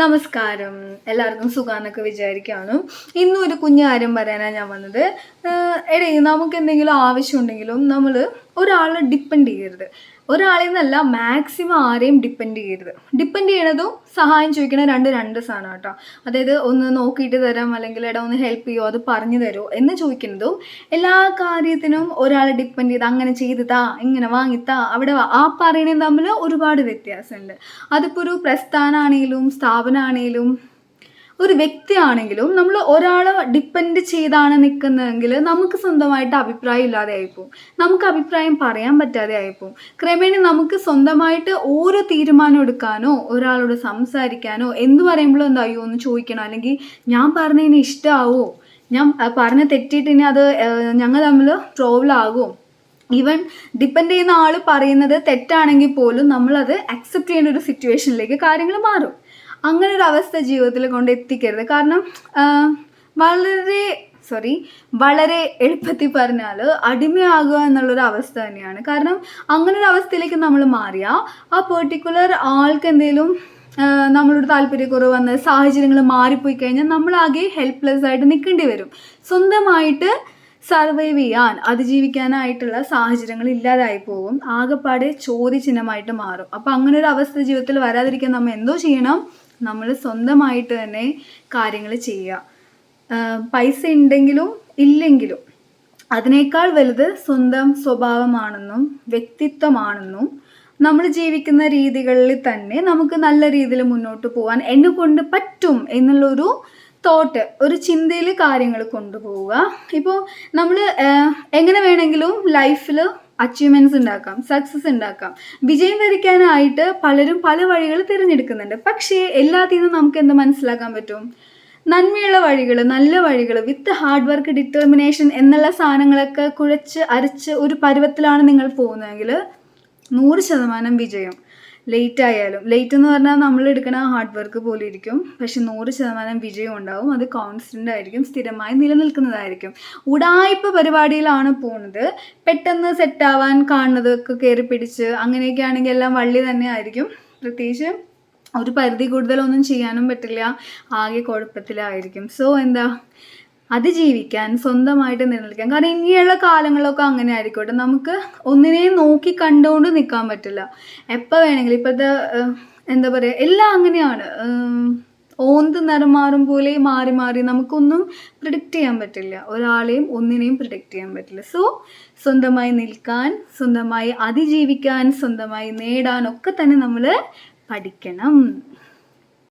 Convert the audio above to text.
നമസ്കാരം. എല്ലാവർക്കും സുഖാന്നൊക്കെ വിചാരിക്കുകയാണ് ഇന്നും ഒരു കുഞ്ഞു കാര്യം പറയാനാണ് ഞാൻ വന്നത്. എടേ നമുക്ക് എന്തെങ്കിലും ആവശ്യമുണ്ടെങ്കിലും നമ്മൾ ഒരാളെ ഡിപ്പെൻഡ് ചെയ്യരുത്. ഒരാളിൽ നിന്നല്ല മാക്സിമം ആരെയും ഡിപ്പെൻഡ് ചെയ്യരുത്. ഡിപ്പെൻഡ് ചെയ്യണതും സഹായം ചോദിക്കണ രണ്ട് രണ്ട് സാധനം കേട്ടോ. അതായത് ഒന്ന് നോക്കിയിട്ട് തരാം അല്ലെങ്കിൽ എടാ ഒന്ന് ഹെൽപ്പ് ചെയ്യുമോ അത് പറഞ്ഞു തരുമോ എന്ന് ചോദിക്കുന്നതും എല്ലാ കാര്യത്തിനും ഒരാളെ ഡിപ്പെൻഡ് ചെയ്ത് അങ്ങനെ ചെയ്തുതാ ഇങ്ങനെ വാങ്ങിത്താ അവിടെ ആ പറയണതും തമ്മിൽ ഒരുപാട് വ്യത്യാസമുണ്ട് അതിപ്പോൾ ഒരു പ്രസ്ഥാനമാണെങ്കിലും സ്ഥാപനമാണെങ്കിലും ഒരു വ്യക്തിയാണെങ്കിലും നമ്മൾ ഒരാളെ ഡിപ്പെൻഡ് ചെയ്താണ് നിൽക്കുന്നതെങ്കിൽ നമുക്ക് സ്വന്തമായിട്ട് അഭിപ്രായം ഇല്ലാതെ ആയിപ്പോവും. നമുക്ക് അഭിപ്രായം പറയാൻ പറ്റാതെ ആയിപ്പോവും. ക്രമേണ നമുക്ക് സ്വന്തമായിട്ട് ഓരോ തീരുമാനം എടുക്കാനോ ഒരാളോട് സംസാരിക്കാനോ എന്ന് പറയുമ്പോഴും എന്തായോ ഒന്ന് ചോദിക്കണം. അല്ലെങ്കിൽ ഞാൻ പറഞ്ഞതിന് ഇഷ്ടമാവോ ഞാൻ പറഞ്ഞ തെറ്റിയിട്ട് ഇനി അത് ഞങ്ങൾ തമ്മിൽ പ്രോബ്ലം ആകും. ഈവൻ ഡിപ്പെൻഡ് ചെയ്യുന്ന ആൾ പറയുന്നത് തെറ്റാണെങ്കിൽ പോലും നമ്മളത് അക്സെപ്റ്റ് ചെയ്യേണ്ട ഒരു സിറ്റുവേഷനിലേക്ക് കാര്യങ്ങൾ മാറും. അങ്ങനെ ഒരു അവസ്ഥ ജീവിതത്തിൽ കൊണ്ട് എത്തിക്കരുത് കാരണം വളരെ സോറി വളരെ എളുപ്പത്തിൽ പറഞ്ഞാൽ അടിമയാകുക എന്നുള്ളൊരു അവസ്ഥ തന്നെയാണ്. കാരണം അങ്ങനെ ഒരു അവസ്ഥയിലേക്ക് നമ്മൾ മാറിയാൽ ആ പെർട്ടിക്കുലർ ആൾക്ക് എന്തെങ്കിലും നമ്മളോട് താല്പര്യക്കുറവ് വന്ന് സാഹചര്യങ്ങൾ മാറിപ്പോയി കഴിഞ്ഞാൽ നമ്മളാകെ ഹെൽപ്ലെസ് ആയിട്ട് നിൽക്കേണ്ടി വരും. സ്വന്തമായിട്ട് സർവൈവ് ചെയ്യാൻ അതിജീവിക്കാനായിട്ടുള്ള സാഹചര്യങ്ങൾ ഇല്ലാതായി പോകും. ആകെപ്പാടെ ചോദ്യചിഹ്നമായിട്ട് മാറും. അപ്പം അങ്ങനെ ഒരു അവസ്ഥ ജീവിതത്തിൽ വരാതിരിക്കാൻ നമ്മൾ എന്തോ ചെയ്യണം? നമ്മൾ സ്വന്തമായിട്ട് തന്നെ കാര്യങ്ങൾ ചെയ്യുക. പൈസ ഉണ്ടെങ്കിലും ഇല്ലെങ്കിലും അതിനേക്കാൾ വലുത് സ്വന്തം സ്വഭാവമാണെന്നും വ്യക്തിത്വമാണെന്നും നമ്മൾ ജീവിക്കുന്ന രീതികളിൽ തന്നെ നമുക്ക് നല്ല രീതിയിൽ മുന്നോട്ട് പോകാൻ എന്നെ കൊണ്ട് പറ്റും എന്നുള്ളൊരു തോട്ട് ഒരു ചിന്തയിൽ കാര്യങ്ങൾ കൊണ്ടുപോവുക. ഇപ്പോൾ നമ്മൾ എങ്ങനെ വേണമെങ്കിലും ലൈഫിൽ അച്ചീവ്മെന്റ്സ് ഉണ്ടാക്കാം സക്സസ് ഉണ്ടാക്കാം. വിജയം വരിക്കാനായിട്ട് പലരും പല വഴികൾ തിരഞ്ഞെടുക്കുന്നുണ്ട്. പക്ഷേ എല്ലാത്തിൽ നിന്നും നമുക്ക് എന്ത് മനസ്സിലാക്കാൻ പറ്റും? നന്മയുള്ള വഴികൾ നല്ല വഴികൾ വിത്ത് ഹാർഡ് വർക്ക് ഡിറ്റർമിനേഷൻ എന്നുള്ള സാധനങ്ങളൊക്കെ കുഴച്ച് അരച്ച് ഒരു പരുവത്തിലാണ് നിങ്ങൾ പോകുന്നതെങ്കിൽ നൂറ് ശതമാനം വിജയം. ലേറ്റ് ആയാലും. ലേറ്റ് എന്ന് പറഞ്ഞാൽ നമ്മൾ എടുക്കുന്ന ഹാർഡ് വർക്ക് പോലെ ഇരിക്കും. പക്ഷെ നൂറ് ശതമാനം വിജയം ഉണ്ടാവും. അത് കോൺസ്റ്റന്റ് ആയിരിക്കും. സ്ഥിരമായി നിലനിൽക്കുന്നതായിരിക്കും. ഉടായ്പ പരിപാടിയിലാണ് പോകുന്നത് പെട്ടെന്ന് സെറ്റാവാൻ കാണുന്നതൊക്കെ കയറി പിടിച്ച് അങ്ങനെയൊക്കെ ആണെങ്കിൽ എല്ലാം വള്ളി തന്നെ ആയിരിക്കും. പ്രത്യേകിച്ച് ഒരു പരിധി കൂടുതലൊന്നും ചെയ്യാനും പറ്റില്ല. ആകെ കുഴപ്പത്തിലായിരിക്കും. സോ എന്താ? അതിജീവിക്കാൻ സ്വന്തമായിട്ട് നിലനിൽക്കാൻ. കാരണം ഇനിയുള്ള കാലങ്ങളിലൊക്കെ അങ്ങനെ ആയിരിക്കട്ടെ നമുക്ക് ഒന്നിനെയും നോക്കി കണ്ടുകൊണ്ട് നിൽക്കാൻ പറ്റില്ല. എപ്പോൾ വേണമെങ്കിലും ഇപ്പോഴത്തെ എന്താ പറയുക എല്ലാം അങ്ങനെയാണ്. ഓന്ത് നിറം മാറും പോലെ മാറി മാറി നമുക്കൊന്നും പ്രിഡിക്റ്റ് ചെയ്യാൻ പറ്റില്ല. ഒരാളെയും ഒന്നിനെയും പ്രിഡിക്റ്റ് ചെയ്യാൻ പറ്റില്ല. സോ സ്വന്തമായി നിൽക്കാൻ സ്വന്തമായി അതിജീവിക്കാൻ സ്വന്തമായി നേടാനൊക്കെ തന്നെ നമ്മൾ പഠിക്കണം.